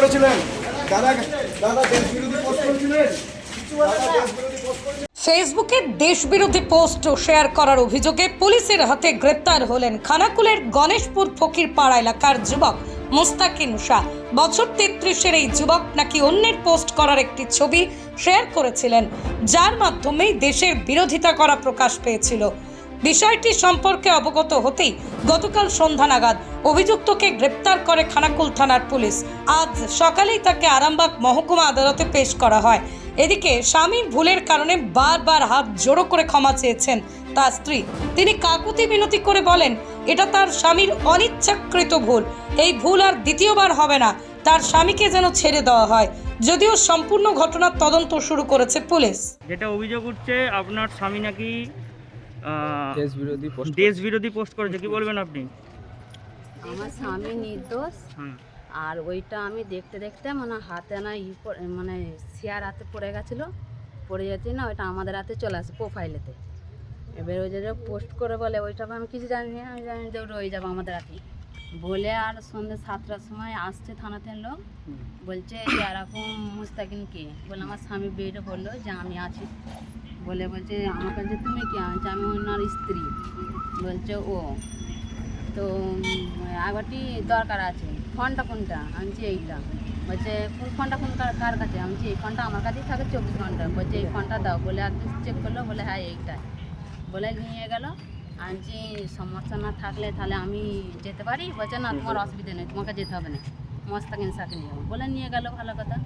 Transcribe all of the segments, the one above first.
করেছিলেন। দেশ বিরোধী পোস্ট ফেসবুকে দেশবিরোধী পোস্ট শেয়ার করার অভিযোগে পুলিশের হাতে গ্রেপ্তার হলেন খানাকুলের গণেশপুর ফকির পাড়া এলাকার যুবক মুস্তাকিন শাহ। বছর তেত্রিশের এই যুবক নাকি অন্যের পোস্ট করার একটি ছবি শেয়ার করেছিলেন, যার মাধ্যমেই দেশের বিরোধিতা করা প্রকাশ পেয়েছিল। বিষয়টি সম্পর্কে অবগত হতেই গতকাল সন্ধ্যা নাগাদ অভিযুক্তকে গ্রেপ্তার করে খানাকুল থানার পুলিশ। আজ সকালেই তাকে আরামবাগ মহকুমা আদালতে পেশ করা হয়। এদিকে স্বামীর ভুলের কারণে বারবার হাত জোড়ো করে ক্ষমা চেয়েছেন তার স্ত্রী। তিনি কাকুতি মিনতি করে বলেন, এটা তার স্বামীর অনিচ্ছাকৃত ভুল। এই ভুল আর দ্বিতীয়বার হবে না। তার স্বামীকে যেন ছেড়ে দেওয়া হয়। যদিও সম্পূর্ণ ঘটনার তদন্ত শুরু করেছে পুলিশ। যেটা অভিযোগ উঠছে, আপনার স্বামী নাকি দেশ বিরোধী পোস্ট দেশ বিরোধী পোস্ট করেছে কি বলবেন আপনি? আমার স্বামী নির্দোষ হ্যাঁ। আর ওইটা আমি দেখতে দেখতে মানে হাতে না ই মানে শেয়ার হাতে পড়ে গেছিল পড়ে যেতে না ওইটা আমাদের হাতে চলে আসে প্রোফাইলেতে এবার ওই যে পোস্ট করে বলে ওইটা আমি কিছু জানি না আমি জানি যে রয়ে যাবে আমাদের হাতে। বলে আর সন্ধ্যে সাতটার সময় আসছে থানাতে লোক বলছে এরকম মুস্তাকিন কে? বলে আমার স্বামী বেডে বলল যে আমি আছি। বলে, বলছে, আমার কাছে তুমি কে? আছে আমি ওনার স্ত্রী। বলছে, ও। তো আগরটি দরকার আছে। ফোনটা কোনটা? আনছি এইটা বলছে, কোন ফোনটা? কোন কার কাছে? আনছি এই ফোনটা আমার কাছেই থাকে, চব্বিশ ঘণ্টা। বলছে, এই ফোনটা দাও। বলে, আর চেক করল? বলে হ্যাঁ এইটাই। বলে, নিয়ে গেল। আনছি সমস্যা না থাকলে তাহলে আমি যেতে পারি? বলছে, না, তোমার অসুবিধা নেই, তোমাকে যেতে হবে না। মস্তাকিন নিয়ে যাব। বলে, নিয়ে গেল, ভালো কথা।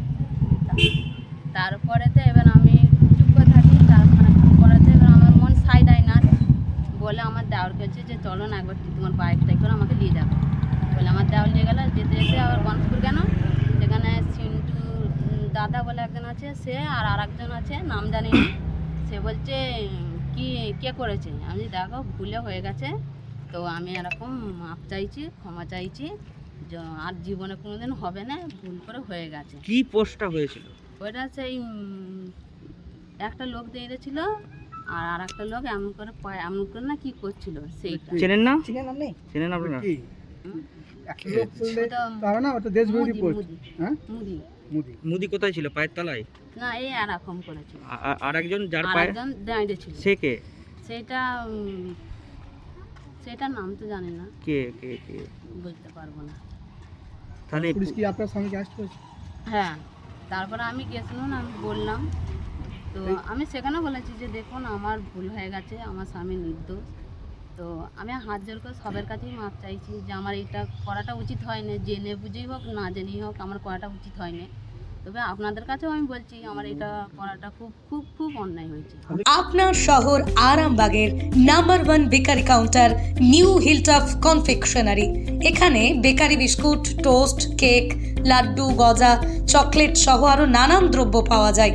তারপরেতে এবার আমি চুপ করে থাকি তারপরে পরেতে এবার আমার মন সাই দেয় না বলে কাছে যে চলো না একবার তোমার বাইকটা করে আমাকে নিয়ে যাবে। বলে আমার দেওয়ার নিয়ে গেল যেতে যেতে আবার গণপুর কেন? সেখানে সিন্টু দাদা বলে একজন আছে সে আর আর একজন আছে নাম জানি না। সে বলছে কি কে করেছে? আমি দেখো ভুলে হয়ে গেছে। তো আমি এরকম মাপ চাইছি ক্ষমা চাইছি আর জীবনে কোনোদিন হবে না ভুল করে হয়ে গেছে। কি পোস্টটা হয়েছিল? ওইটা সেই একটা লোক দিয়ে দিয়েছিল আর আর একটা লোক এমন করে পায়ে এমন করে না কি করছিল সেইটা। চেনেন না? চেনেন একটা তারা না ওটা দেশ বিরোধী মুদি, পোস্ট হ্যাঁ? মুদি। মোদি। মুদি কোথায় ছিল? পায়ের তলায়? না এই এরকম করেছিল। আর একজন যার পায়ে? একজন দাঁড়িয়ে ছিল। সে কে? সেটা নাম তো জানি না। কে কে কে? বলতে পারব না। তাহলে পুলিশ কি আপনার স্বামীকে অ্যারেস্ট করেছে হ্যাঁ তারপরে আমি গেছিলাম আমি বললাম তো আমি সেখানে বলেছি যে দেখুন আমার ভুল হয়ে গেছে আমার স্বামী নির্দোষ। তো আমি হাত জোর করে সবার কাছেই মাপ চাইছি যে আমার এটা করাটা উচিত হয়নি জেনে বুঝেই হোক না জেনেই হোক আমার করাটা উচিত হয়নি। তবে আপনাদের কাছেও আমি বলছি আমার এটা করাটা খুব খুব খুব অন্যায় হয়েছে। আপনার শহর আরামবাগের number one bakery counter new Hilltop confectionery. এখানে bakery biscuit toast cake laddu গজা চকলেট সহ আরও নানান দ্রব্য পাওয়া যায়।